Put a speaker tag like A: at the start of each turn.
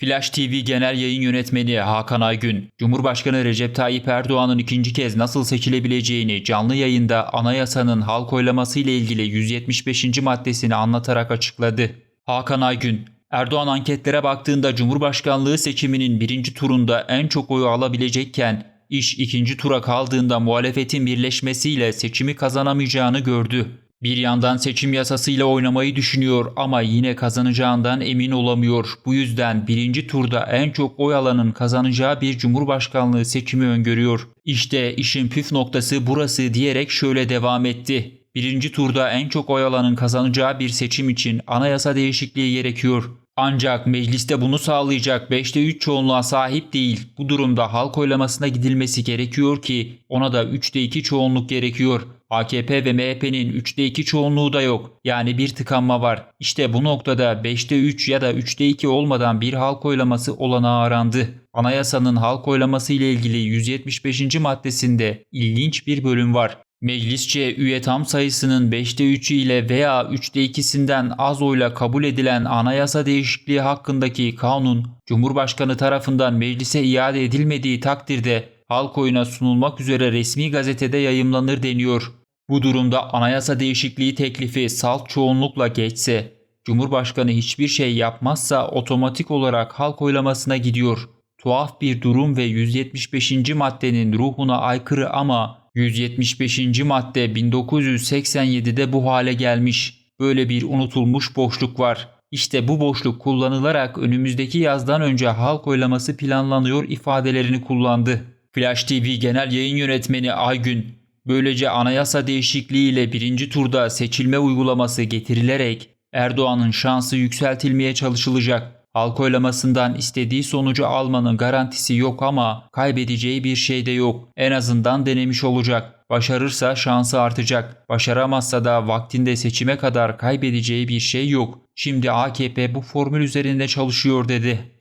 A: Flash TV Genel Yayın Yönetmeni Hakan Aygün, Cumhurbaşkanı Recep Tayyip Erdoğan'ın ikinci kez nasıl seçilebileceğini canlı yayında anayasanın halk oylaması ile ilgili 175. maddesini anlatarak açıkladı. Hakan Aygün, Erdoğan anketlere baktığında Cumhurbaşkanlığı seçiminin birinci turunda en çok oyu alabilecekken iş ikinci tura kaldığında muhalefetin birleşmesiyle seçimi kazanamayacağını gördü. Bir yandan seçim yasasıyla oynamayı düşünüyor ama yine kazanacağından emin olamıyor. Bu yüzden birinci turda en çok oy alanın kazanacağı bir cumhurbaşkanlığı seçimi öngörüyor. İşte işin püf noktası burası diyerek şöyle devam etti. Birinci turda en çok oy alanın kazanacağı bir seçim için anayasa değişikliği gerekiyor. Ancak mecliste bunu sağlayacak 5'te 3 çoğunluğa sahip değil. Bu durumda halk oylamasına gidilmesi gerekiyor ki ona da 3'te 2 çoğunluk gerekiyor. AKP ve MHP'nin 3'te 2 çoğunluğu da yok. Yani bir tıkanma var. İşte bu noktada 5'te 3 ya da 3'te 2 olmadan bir halk oylaması olanağı arandı. Anayasanın halk oylaması ile ilgili 175. maddesinde ilginç bir bölüm var. Meclisçe üye tam sayısının 5'te 3'ü ile veya 3'te 2'sinden az oyla kabul edilen anayasa değişikliği hakkındaki kanun, Cumhurbaşkanı tarafından meclise iade edilmediği takdirde halk oyuna sunulmak üzere resmi gazetede yayımlanır deniyor. Bu durumda anayasa değişikliği teklifi salt çoğunlukla geçse, Cumhurbaşkanı hiçbir şey yapmazsa otomatik olarak halk oylamasına gidiyor. Tuhaf bir durum ve 175. maddenin ruhuna aykırı ama 175. madde 1987'de bu hale gelmiş. Böyle bir unutulmuş boşluk var. İşte bu boşluk kullanılarak önümüzdeki yazdan önce halk oylaması planlanıyor ifadelerini kullandı. Flash TV Genel Yayın Yönetmeni Aygün, böylece anayasa değişikliğiyle birinci turda seçilme uygulaması getirilerek Erdoğan'ın şansı yükseltilmeye çalışılacak. Halk oylamasından istediği sonucu almanın garantisi yok ama kaybedeceği bir şey de yok. En azından denemiş olacak. Başarırsa şansı artacak. Başaramazsa da vaktinde seçime kadar kaybedeceği bir şey yok. Şimdi AKP bu formül üzerinde çalışıyor dedi.